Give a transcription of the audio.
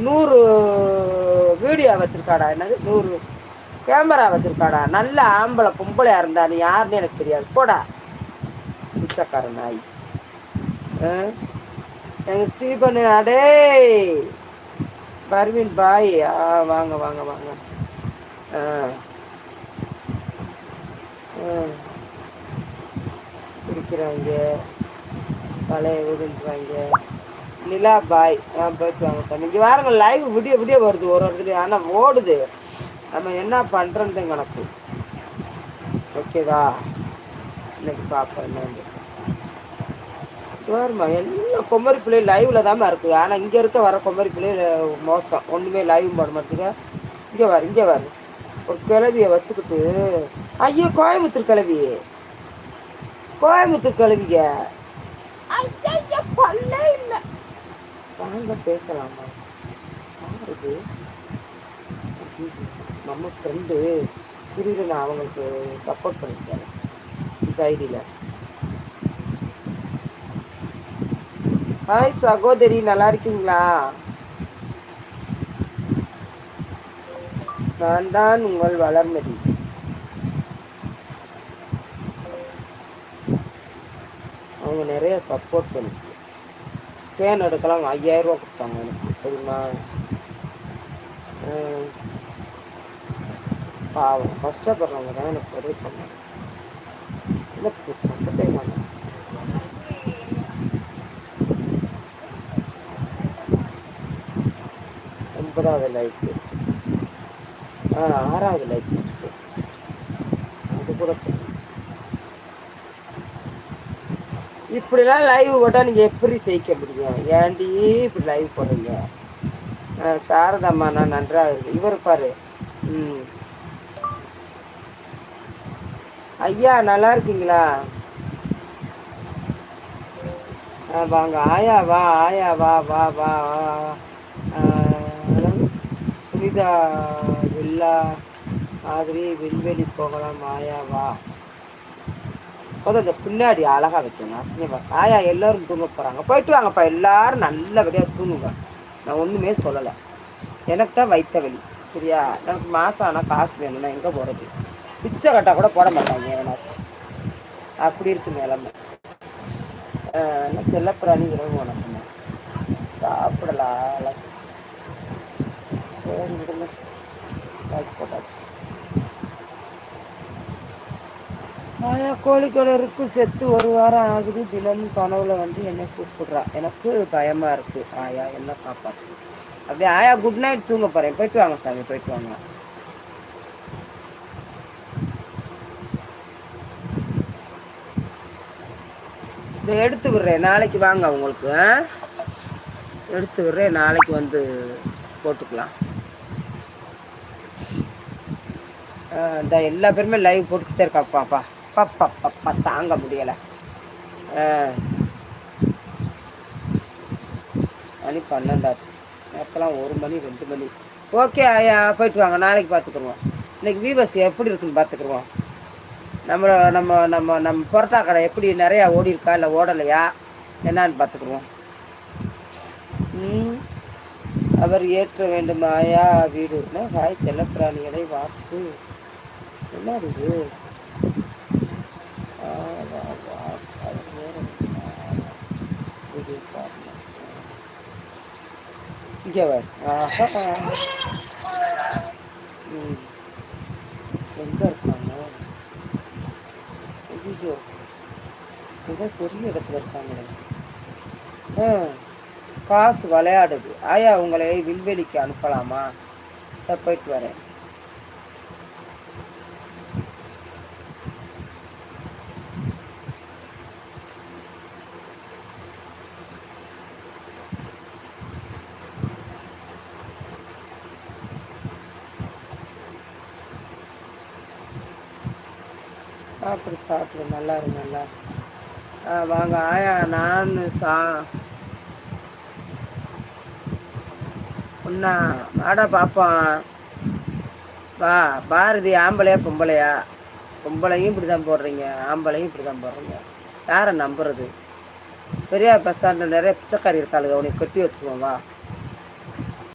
நூறு வீடியோ வச்சிருக்காடா என்னது? நூறு கேமரா வச்சிருக்காடா. நல்ல ஆம்பளை பொம்பளையா இருந்தா நீ யாருன்னு எனக்கு தெரியாது. போடா. பிச்சக்கார நாய். ஆ? எங்க ஸ்டீபனு அடேய் பர்வீன் பாய். ஆ வாங்க வாங்க வாங்க. ஆ. சிரிக்கிறாங்க. பழைய விடுன்றாங்க நிலா பாய். ஆ போயிட்டு வாங்க சார். நீங்கள் வாருங்க லைவ் விடிய விடிய வருது. ஒரு ஒரு இதுலயும். ஆனால் ஓடுது. நம்ம என்ன பண்றோன்து கணக்கு ஓகேவா இன்னைக்கு பார்ப்போம் என்னன்னு பாரும்மா எல்லா குமரி பிள்ளை லைவில் தாம்மா இருக்குது ஆனால் இங்கே இருக்க வர குமரி பிள்ளை மோசம். ஒன்றுமே லைவும் போட மாட்டேங்க. இங்கே வர இங்கே வர ஒரு கிளவியை வச்சுக்கிட்டு ஐயோ கோயம்புத்தூர் கிளவி கோயம்புத்தூர் கிளவிங்க வாங்க பேசலாமா? யார் இது நம்ம ஃப்ரெண்டு திடீர்னு நான் அவங்களுக்கு சப்போர்ட் பண்ணிட்டேன். இந்த ஐடியில் ஹாய் சகோதரி. நல்லா இருக்கீங்களா? நான் தான் உங்கள் வளர்மதி. அவங்க நிறைய சப்போர்ட் பண்ணு ஸ்கேன் எடுக்கலாம் ஐயாயிரம் ரூபா கொடுத்தாங்க எனக்கு தெரியுமா பாவம் கஷ்டப்படுறவங்க தான் எனக்கு உதவி பண்ணாங்க இல்லை சப்போர்ட்டே ஒன்பதாவது லைஃப் ஆறாவது லைஃப் அது கூட தெரியும். இப்படிலாம் லைவ் போட்டால் நீங்கள் எப்படி ஜெயிக்க முடியும்? ஏன்டி இப்படி லைவ் போடுறீங்க? ஆ, சாரதாம்மா நான் நன்றாக இருக்கு. இவர் பாரு. ம். ஐயா நல்லா இருக்கீங்களா? வாங்க. ஆயா வா ஆயா வா வா வா. வா. சுனிதா வில்லா மாதிரி விண்வெளி போகலாம். ஆயா வா. அப்போதான் அந்த பின்னாடி அழகா வைக்கணும். அசிங்கப்பா ஆயா எல்லாரும் தூங்க போறாங்க. போயிட்டு வாங்கப்பா எல்லாரும் நல்லபடியா தூங்குங்க. நான் ஒண்ணுமே சொல்லலை. எனக்கு தான் வைத்த வழி சரியா? எனக்கு மாசம் ஆனால் காசு வேணும்னா எங்கே போகிறது பிச்சை கட்டா கூட போட மாட்டாங்க ஏனாச்சும் அப்படி இருக்கு நிலமை. என்ன இரவு உனக்கு சாப்பிடலாம். சரி விடுங்க. போட்டாச்சு. ஆயா கோழிக்கொடருக்கு செத்து ஒரு வாரம் ஆகுது. தினமும் கனவுல வந்து என்னை கூப்பிடுறா. எனக்கு பயமா இருக்கு. ஆயா என்ன காப்பாற்று அப்படியே ஆயா குட் நைட் தூங்க போறேன். போயிட்டு வாங்க சாமி போயிட்டு வாங்க. இதை எடுத்து விடுறேன். நாளைக்கு வாங்க உங்களுக்கு. எடுத்து விடுறேன். நாளைக்கு வந்து போட்டுக்கலாம். இந்த எல்லா பேருமே லைவ் போட்டுக்கிட்டே இருக்காப்பாப்பா பாப்பா தாங்க முடியலை. மணி பன்னெண்டாச்சு. அப்போலாம் ஒரு மணி ரெண்டு மணி. ஓகே ஐயா போயிட்டு வாங்க. நாளைக்கு பார்த்துக்குருவோம். இன்னைக்கு வீவஸ் எப்படி இருக்குன்னு பார்த்துக்குருவோம். நம்ம நம்ம நம்ம நம்ம புரோட்டா கடை எப்படி நிறையா ஓடி இருக்கா இல்லை ஓடலையா? என்னான்னு பார்த்துக்குருவோம். அவர் ஏற்ற வேண்டும்? ஆயா வீடு. இருக்குன்னா ஹாய் செல்லப்பிராணிகளை வாட்ஸு என்ன இது ஆ, வா- வாட்ஸ் அவர் வேற என்ன? இது பாருங்க இங்கே வர் ஆஹா ம் எங்கே இருக்காங்க ஐயோ ஏதோ பெரிய இடத்துல இருக்காங்களே ஆ காசு விளையாடுது ஆயா உங்களை விண்வெளிக்கு அனுப்பலாமா சரி போயிட்டு வரேன் சாப்பிடு சாப்பிடு. நல்லா இரு நல்லா ஆ வாங்க. ஆயா நான் சா ஒன்னா வாடா பாப்போம். வா பாரதி ஆம்பளையா பொம்பளையா? பொம்பளையும் இப்படி தான் போடுறீங்க ஆம்பளையும் இப்படி தான் போடுறீங்க. யாரை நம்புறது? பெரியார் பஸ் ஸ்டாண்டில் நிறைய பிச்சைக்காரி இருக்காளுங்க. உனக்கு கட்டி வச்சுக்குவோம் வா.